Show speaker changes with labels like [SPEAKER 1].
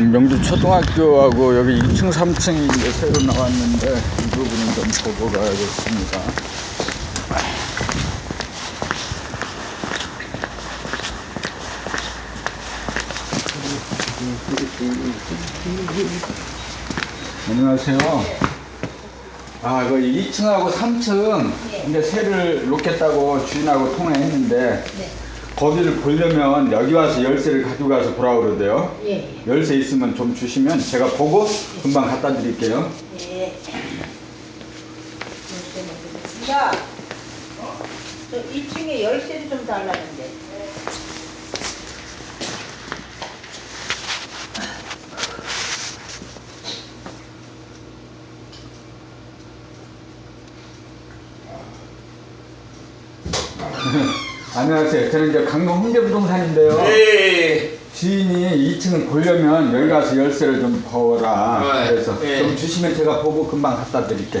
[SPEAKER 1] 명주 초등학교하고 여기 2층, 3층이 이제 새로 나왔는데 이 부분은 좀 보고 가야겠습니다. 안녕하세요. 아, 그 2층하고 3층 이제 새를 놓겠다고 주인하고 통화했는데 거기를 보려면 여기 와서 열쇠를 가져가서 보라 그러대요.
[SPEAKER 2] 예.
[SPEAKER 1] 열쇠 있으면 좀 주시면 제가 보고 금방 갖다 드릴게요.
[SPEAKER 2] 예. 야, 저 2층에 열쇠를 좀 달라는데.
[SPEAKER 1] 안녕하세요. 저는 이제 강동 홍대부동산인데요.
[SPEAKER 3] 예.
[SPEAKER 1] 주인이 2층을 보려면 여기 가서 열쇠를 좀 보라.
[SPEAKER 3] 네.
[SPEAKER 1] 그래서
[SPEAKER 3] 네.
[SPEAKER 1] 좀 주시면 제가 보고 금방 갖다 드릴게요.